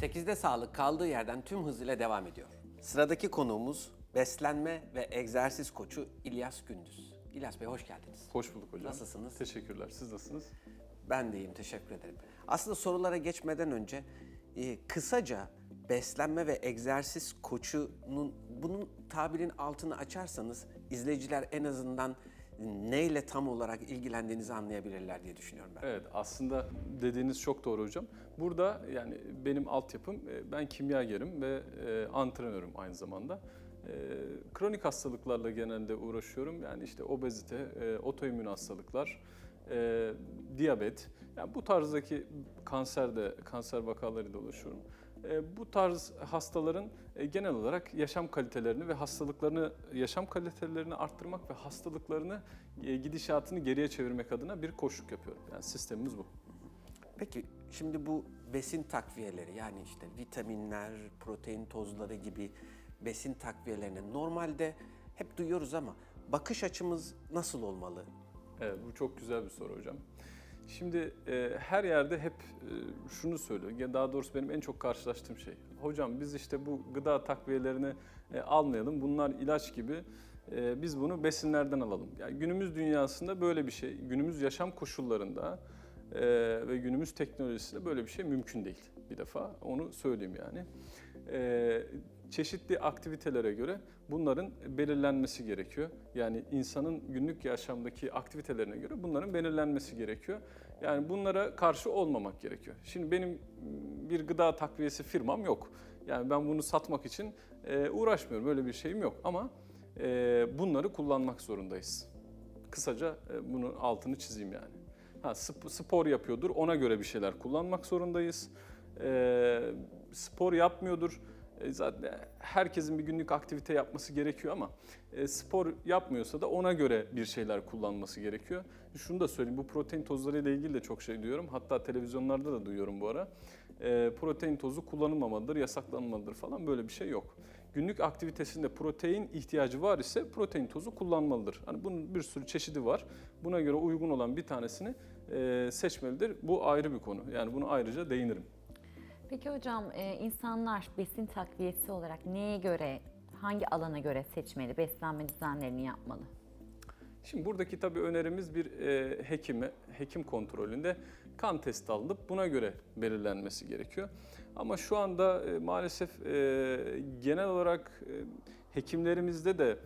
8'de sağlık kaldığı yerden tüm hızıyla devam ediyor. Sıradaki konuğumuz beslenme ve egzersiz koçu İlyas Gündüz. İlyas Bey hoş geldiniz. Hoş bulduk hocam. Nasılsınız? Teşekkürler. Siz nasılsınız? Ben de iyiyim, teşekkür ederim. Aslında sorulara geçmeden önce e, kısaca beslenme ve egzersiz koçunun bunun tabirin altını açarsanız izleyiciler en azından neyle tam olarak ilgilendiğinizi anlayabilirler diye düşünüyorum ben. Evet aslında dediğiniz çok doğru hocam. Burada yani benim altyapım e, ben kimyagerim ve e, antrenörüm aynı zamanda. E, kronik hastalıklarla genelde uğraşıyorum. Yani işte obezite, otoimmün hastalıklar, diyabet. Yani bu tarzdaki kanserde, kanser vakalarıyla uğraşıyorum. E, bu tarz hastaların e, genel olarak yaşam kalitelerini ve hastalıklarını, yaşam kalitelerini arttırmak ve hastalıklarını, e, gidişatını geriye çevirmek adına bir koşuk yapıyorum. Yani sistemimiz bu. Peki şimdi bu besin takviyeleri yani işte vitaminler, protein tozları gibi besin takviyelerini normalde hep duyuyoruz ama bakış açımız nasıl olmalı? Evet, bu çok güzel bir soru hocam. Şimdi e, her yerde hep e, şunu söylüyor. Daha doğrusu benim en çok karşılaştığım şey. Hocam biz işte bu gıda takviyelerini e, almayalım. Bunlar ilaç gibi. E, biz bunu besinlerden alalım. Yani günümüz dünyasında böyle bir şey, günümüz yaşam koşullarında e, ve günümüz teknolojisinde böyle bir şey mümkün değil bir defa. Onu söyleyeyim yani. E, çeşitli aktivitelere göre bunların belirlenmesi gerekiyor. Yani insanın günlük yaşamdaki aktivitelerine göre bunların belirlenmesi gerekiyor. Yani bunlara karşı olmamak gerekiyor. Şimdi benim bir gıda takviyesi firmam yok. Yani ben bunu satmak için e, uğraşmıyorum. Böyle bir şeyim yok ama e, bunları kullanmak zorundayız. Kısaca bunun altını çizeyim yani. Ha, sp- spor yapıyordur, ona göre bir şeyler kullanmak zorundayız. Spor yapmıyordur, zaten herkesin bir günlük aktivite yapması gerekiyor ama e, spor yapmıyorsa da ona göre bir şeyler kullanması gerekiyor. Şunu da söyleyeyim, bu protein tozları ile ilgili de çok şey duyuyorum. Hatta televizyonlarda da duyuyorum bu ara. E, protein tozu kullanılmamalıdır, yasaklanmalıdır falan böyle bir şey yok. Günlük aktivitesinde protein ihtiyacı var ise protein tozu kullanmalıdır. Hani bunun bir sürü çeşidi var. Buna göre uygun olan bir tanesini e, seçmelidir. Bu ayrı bir konu. Yani bunu ayrıca değinirim. Peki hocam e, insanlar besin takviyesi olarak neye göre, hangi alana göre seçmeli, beslenme düzenlerini yapmalı? Şimdi buradaki tabii önerimiz bir e, hekime, hekim kontrolünde kan testi alınıp buna göre belirlenmesi gerekiyor. Ama şu anda e, maalesef genel olarak hekimlerimizde de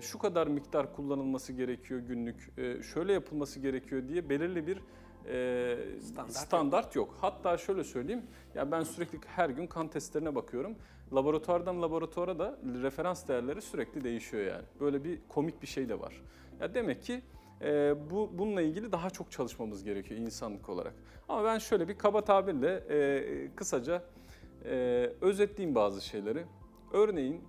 şu kadar miktar kullanılması gerekiyor günlük, şöyle yapılması gerekiyor diye belirli bir e, Standart standart, yok. Hatta şöyle söyleyeyim, ya ben sürekli her gün kan testlerine bakıyorum. Laboratuvardan laboratuvara da referans değerleri sürekli değişiyor yani. Böyle bir komik bir şey de var. Ya demek ki e, bu bununla ilgili daha çok çalışmamız gerekiyor insanlık olarak. Ama ben şöyle bir kaba tabirle e, kısaca e, özetleyeyim bazı şeyleri. Örneğin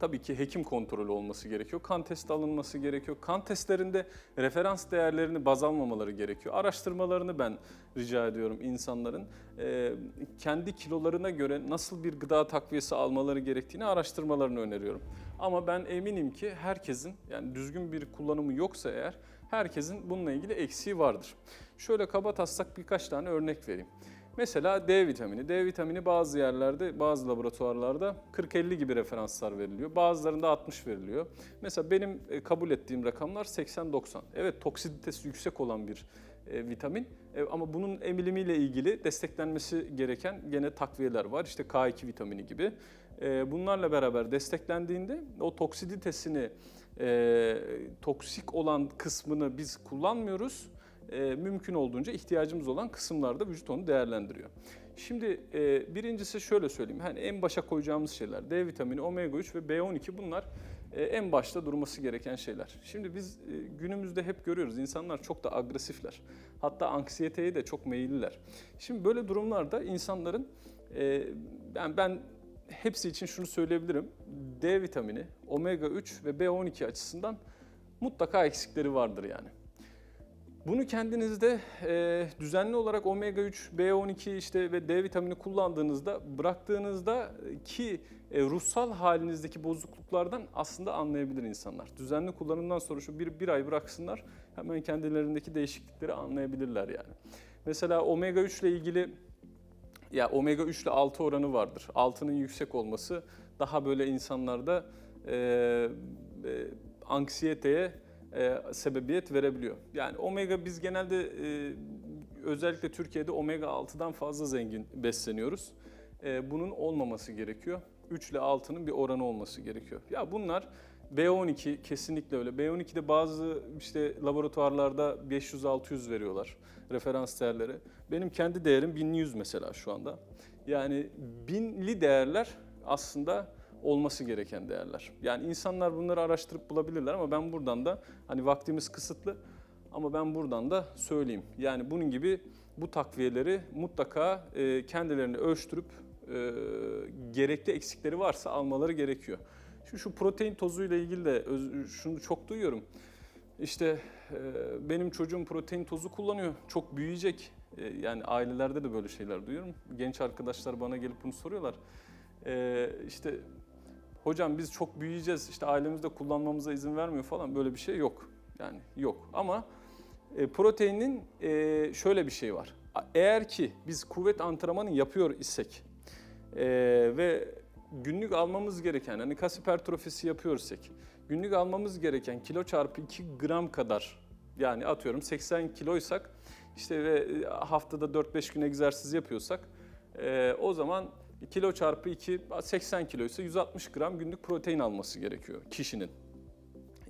tabii ki hekim kontrolü olması gerekiyor. Kan testi alınması gerekiyor. Kan testlerinde referans değerlerini baz almamaları gerekiyor. Araştırmalarını ben rica ediyorum insanların. Ee, kendi kilolarına göre nasıl bir gıda takviyesi almaları gerektiğini araştırmalarını öneriyorum. Ama ben eminim ki herkesin yani düzgün bir kullanımı yoksa eğer herkesin bununla ilgili eksiği vardır. Şöyle kaba taslak birkaç tane örnek vereyim. Mesela D vitamini. D vitamini bazı yerlerde, bazı laboratuvarlarda 40-50 gibi referanslar veriliyor. Bazılarında 60 veriliyor. Mesela benim e, kabul ettiğim rakamlar 80-90. Evet toksiditesi yüksek olan bir e, vitamin E, ama bunun emilimiyle ilgili desteklenmesi gereken gene takviyeler var. İşte K2 vitamini gibi. Bunlarla beraber desteklendiğinde o toksiditesini, toksik olan kısmını biz kullanmıyoruz e, mümkün olduğunca ihtiyacımız olan kısımlarda vücut onu değerlendiriyor. Şimdi e, birincisi şöyle söyleyeyim. Hani en başa koyacağımız şeyler D vitamini, omega 3 ve B12 bunlar e, en başta durması gereken şeyler. Şimdi biz e, günümüzde hep görüyoruz insanlar çok da agresifler. Hatta anksiyeteye de çok meyilliler. Şimdi böyle durumlarda insanların e, ben ben hepsi için şunu söyleyebilirim. D vitamini, omega 3 ve B12 açısından mutlaka eksikleri vardır yani. Bunu kendinizde e, düzenli olarak omega 3, B12 işte ve D vitamini kullandığınızda bıraktığınızda ki e, ruhsal halinizdeki bozukluklardan aslında anlayabilir insanlar. Düzenli kullanımdan sonra şu bir, bir ay bıraksınlar hemen kendilerindeki değişiklikleri anlayabilirler yani. Mesela omega 3 ile ilgili Ya omega 3 ile 6 oranı vardır. 6'nın yüksek olması daha böyle insanlarda e, e, anksiyeteye e, sebebiyet verebiliyor. Yani omega biz genelde e, özellikle Türkiye'de omega 6'dan fazla zengin besleniyoruz. E, bunun olmaması gerekiyor. 3 ile 6'nın bir oranı olması gerekiyor. Ya bunlar B12 kesinlikle öyle. B12'de bazı işte laboratuvarlarda 500-600 veriyorlar referans değerleri. Benim kendi değerim 1100 mesela şu anda. Yani binli değerler aslında olması gereken değerler. Yani insanlar bunları araştırıp bulabilirler ama ben buradan da hani vaktimiz kısıtlı ama ben buradan da söyleyeyim. Yani bunun gibi bu takviyeleri mutlaka e, kendilerini ölçtürüp e, gerekli eksikleri varsa almaları gerekiyor. Şu, şu protein tozuyla ilgili de öz- şunu çok duyuyorum. İşte e, benim çocuğum protein tozu kullanıyor, çok büyüyecek. E, yani ailelerde de böyle şeyler duyuyorum. Genç arkadaşlar bana gelip bunu soruyorlar. E, işte hocam biz çok büyüyeceğiz, işte ailemiz de kullanmamıza izin vermiyor falan böyle bir şey yok. Yani yok ama e, proteinin e, şöyle bir şey var. Eğer ki biz kuvvet antrenmanı yapıyor isek e, ve günlük almamız gereken hani kas hipertrofisi yapıyorsak günlük almamız gereken kilo çarpı 2 gram kadar yani atıyorum 80 kiloysak işte ve e, haftada 4-5 gün egzersiz yapıyorsak e, o zaman kilo çarpı 2 80 kiloysa 160 gram günlük protein alması gerekiyor kişinin.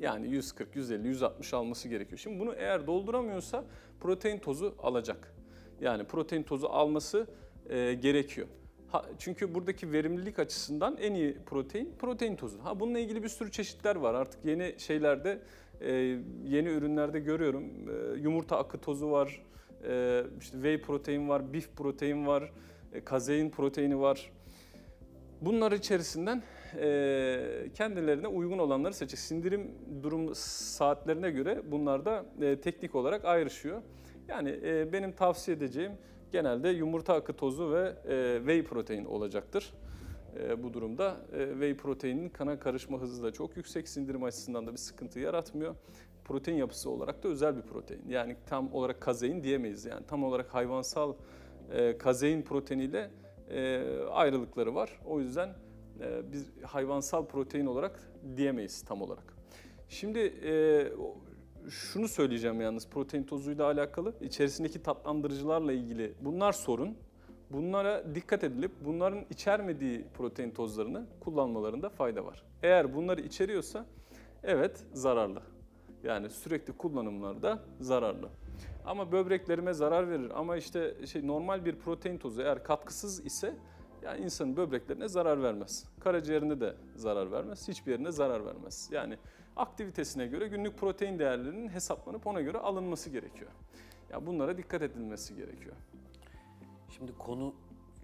Yani 140, 150, 160 alması gerekiyor. Şimdi bunu eğer dolduramıyorsa protein tozu alacak. Yani protein tozu alması e, gerekiyor. Ha, çünkü buradaki verimlilik açısından en iyi protein protein tozu. Ha bununla ilgili bir sürü çeşitler var. Artık yeni şeylerde e, yeni ürünlerde görüyorum. E, yumurta akı tozu var. E, işte whey protein var, beef protein var, kazein proteini var. Bunlar içerisinden e, kendilerine uygun olanları seçecek. Sindirim durum saatlerine göre bunlar da e, teknik olarak ayrışıyor. Yani e, benim tavsiye edeceğim genelde yumurta akı tozu ve e, whey protein olacaktır. E, bu durumda e, whey proteinin kana karışma hızı da çok yüksek. Sindirim açısından da bir sıkıntı yaratmıyor. Protein yapısı olarak da özel bir protein. Yani tam olarak kazein diyemeyiz. Yani tam olarak hayvansal e, kazein proteiniyle e, ayrılıkları var. O yüzden e, biz hayvansal protein olarak diyemeyiz tam olarak. Şimdi e, şunu söyleyeceğim yalnız protein tozuyla alakalı. içerisindeki tatlandırıcılarla ilgili bunlar sorun. Bunlara dikkat edilip bunların içermediği protein tozlarını kullanmalarında fayda var. Eğer bunları içeriyorsa evet zararlı. Yani sürekli kullanımlarda zararlı. Ama böbreklerime zarar verir. Ama işte şey normal bir protein tozu eğer katkısız ise yani insanın böbreklerine zarar vermez. Karaciğerine de zarar vermez. Hiçbir yerine zarar vermez. Yani aktivitesine göre günlük protein değerlerinin hesaplanıp ona göre alınması gerekiyor. Ya bunlara dikkat edilmesi gerekiyor. Şimdi konu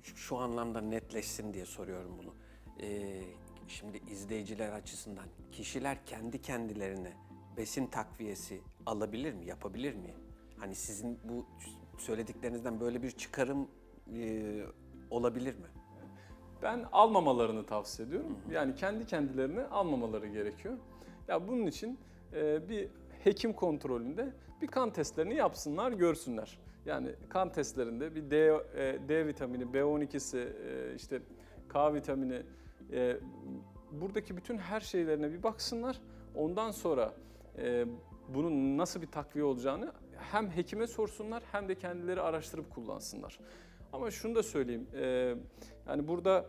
şu anlamda netleşsin diye soruyorum bunu. Ee, şimdi izleyiciler açısından kişiler kendi kendilerine besin takviyesi alabilir mi, yapabilir mi? Hani sizin bu söylediklerinizden böyle bir çıkarım e, olabilir mi? Ben almamalarını tavsiye ediyorum. Yani kendi kendilerine almamaları gerekiyor. Ya bunun için e, bir hekim kontrolünde bir kan testlerini yapsınlar, görsünler. Yani kan testlerinde bir D, e, D vitamini, B12'si, e, işte K vitamini, e, buradaki bütün her şeylerine bir baksınlar. Ondan sonra e, bunun nasıl bir takviye olacağını hem hekime sorsunlar hem de kendileri araştırıp kullansınlar. Ama şunu da söyleyeyim, e, yani burada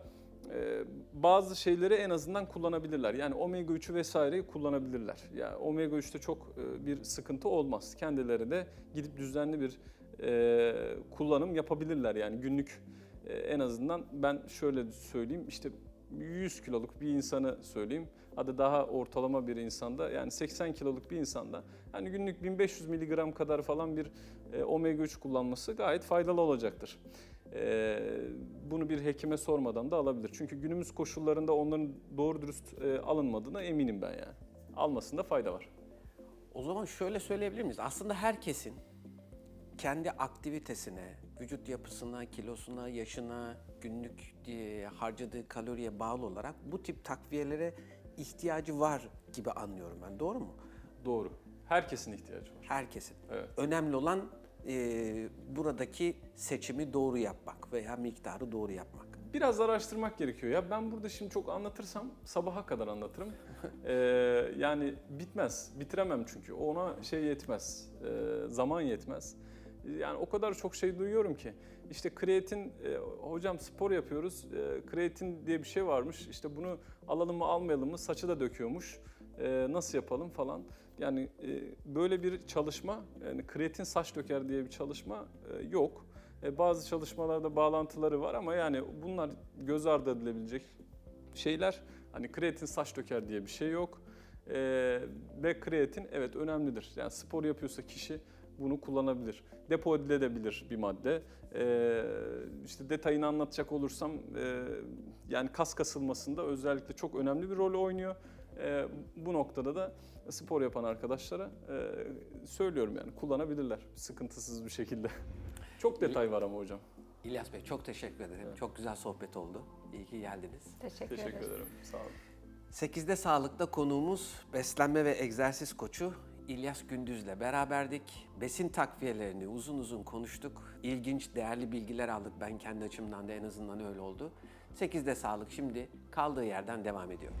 e, bazı şeyleri en azından kullanabilirler. Yani omega 3'ü vesaireyi kullanabilirler. Yani omega 3'te çok e, bir sıkıntı olmaz. Kendileri de gidip düzenli bir e, kullanım yapabilirler. Yani günlük e, en azından ben şöyle söyleyeyim işte 100 kiloluk bir insanı söyleyeyim. Hadi daha ortalama bir insanda yani 80 kiloluk bir insanda yani günlük 1500 miligram kadar falan bir e, omega 3 kullanması gayet faydalı olacaktır. E, bunu bir hekime sormadan da alabilir. Çünkü günümüz koşullarında onların doğru dürüst e, alınmadığına eminim ben yani. Almasında fayda var. O zaman şöyle söyleyebilir miyiz? Aslında herkesin kendi aktivitesine, vücut yapısına, kilosuna, yaşına, günlük e, harcadığı kaloriye bağlı olarak bu tip takviyelere ihtiyacı var gibi anlıyorum ben. Doğru mu? Doğru. Herkesin ihtiyacı var. Herkesin. Evet. Önemli olan e, buradaki seçimi doğru yapmak veya miktarı doğru yapmak? Biraz araştırmak gerekiyor. Ya ben burada şimdi çok anlatırsam sabaha kadar anlatırım. Ee, yani bitmez. Bitiremem çünkü. Ona şey yetmez. Ee, zaman yetmez. Yani o kadar çok şey duyuyorum ki. İşte kreatin, e, hocam spor yapıyoruz. E, kreatin diye bir şey varmış. İşte bunu alalım mı almayalım mı? Saçı da döküyormuş. E, nasıl yapalım falan. Yani e, böyle bir çalışma, yani kreatin saç döker diye bir çalışma e, yok. E, bazı çalışmalarda bağlantıları var ama yani bunlar göz ardı edilebilecek şeyler. Hani kreatin saç döker diye bir şey yok. E, ve kreatin evet önemlidir. Yani spor yapıyorsa kişi bunu kullanabilir. Depo edilebilir bir madde. E, işte detayını anlatacak olursam e, yani kas kasılmasında özellikle çok önemli bir rol oynuyor. E, bu noktada da spor yapan arkadaşlara e, söylüyorum yani kullanabilirler sıkıntısız bir şekilde. Çok detay var ama hocam. İlyas Bey çok teşekkür ederim. Çok güzel sohbet oldu. İyi ki geldiniz. Teşekkür, Teşekkür ederiz. ederim. Sağ olun. 8'de Sağlık'ta konuğumuz beslenme ve egzersiz koçu İlyas Gündüz'le beraberdik. Besin takviyelerini uzun uzun konuştuk. İlginç, değerli bilgiler aldık. Ben kendi açımdan da en azından öyle oldu. 8'de Sağlık şimdi kaldığı yerden devam ediyor.